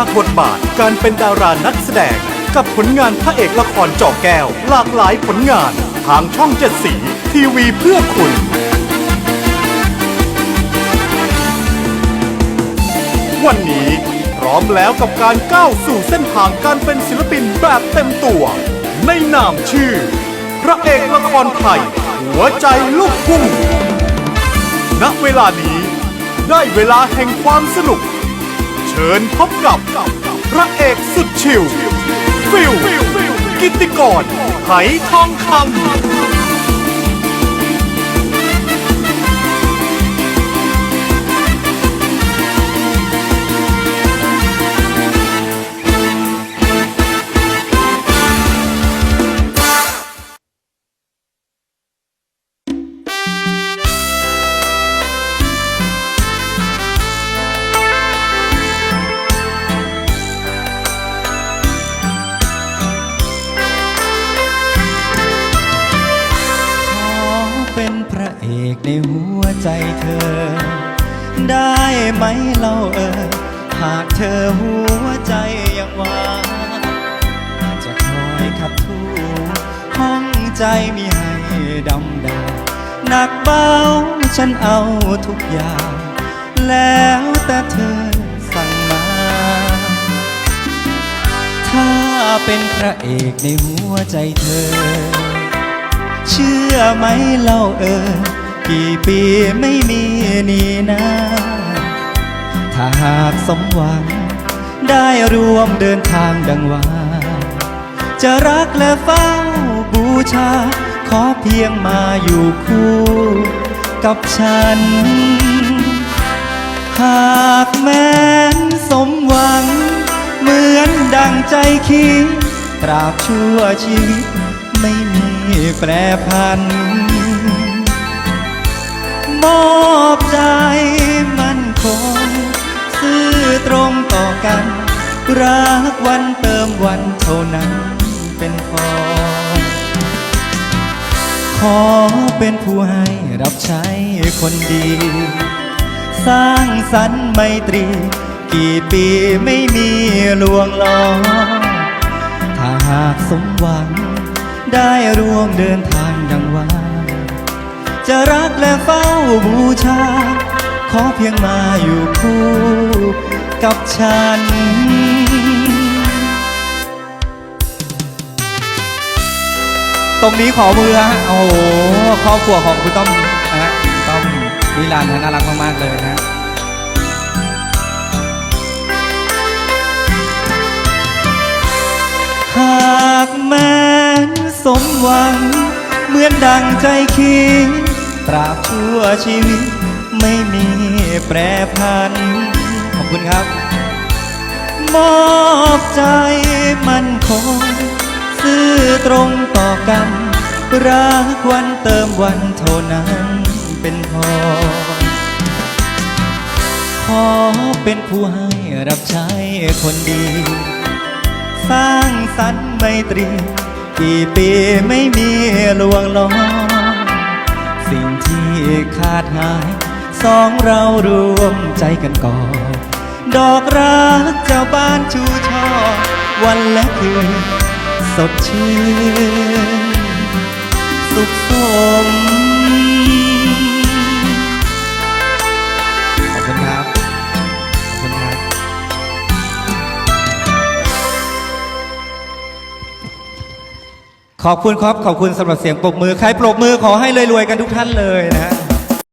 จากบทบาทการเป็นดารานักแสดง กับผลงานพระเอกละครจอแก้ว หลากหลายผลงาน ทางช่องเจ็ดสี ทีวีเพื่อคุณ วันนี้พร้อมแล้วกับการก้าวสู่เส้นทางการเป็นศิลปินแบบเต็มตัว ในนามชื่อ พระเอกละครไทย หัวใจลูกทุ่งณเวลานี้ ได้เวลาแห่งความสนุก ชิญพบกับพระเอกสุดชิวฟิลกิตติกรไหทองคำ ระเอกในหัวใจเธอ ได้ไหมเล่าเออ หากเธอหัวใจยังว่างจะคอยขับทูห้องใจมีให้ดำดาหนักเบาฉันเอาทุกอย่าง แล้วแต่เธอสั่งมา ถ้าเป็นพระเอกในหัวใจเธอ เชื่อไหมเล่าเออกี่ปีไม่มีนี่นาถ้าหากสมหวัง ได้รวมเดินทางดังว่า จะรักและเฝ้าบูชา ขอเพียงมาอยู่คู่กับฉัน หากแม้นสมหวัง เหมือนดังใจคิดตราบชั่วชีวิต ไม่มีแปรพัน มอบใจมั่นคง ซื่อตรงต่อกัน รักวันเติมวันเท่านั้นเป็นพอ ขอเป็นผู้ให้รับใช้คนดี สร้างสรรค์ไมตรี กี่ปีไม่มีลวงล้อถ้าหากสมหวัง ได้ร่วมเดินทางดังว่าจะรักและเฝ้าบูชา ขอเพียงมาอยู่คู่กับฉันตรงนี้ขอมือฮะโอ้โหครอบครัวของคุณต้อมนะฮะต้อมนิรันฮะน่ารักมาก ๆ เลยนะ หวัง เหมือนดังใจคิดตราบชั่วชีวิตไม่มีแปรพัน ขอบคุณครับ มอบใจมันคง ซื่อตรงต่อกัน รักวันเติมวันเท่านั้นเป็นพอ ขอเป็นผู้ให้รับใช้คนดี สร้างสรรค์ไมตรี กี่ปีไม่มีลวงล้อสิ่งที่ขาดหาย สองเรารวมใจกันก่อนดอกรักเจ้าบ้านชูช่อ วันและคืนสดชื่น สุขสม ขอบคุณครับ ขอบคุณสำหรับเสียงปรบมือ ใครปรบมือขอให้รวยๆกันทุกท่านเลยนะฮะ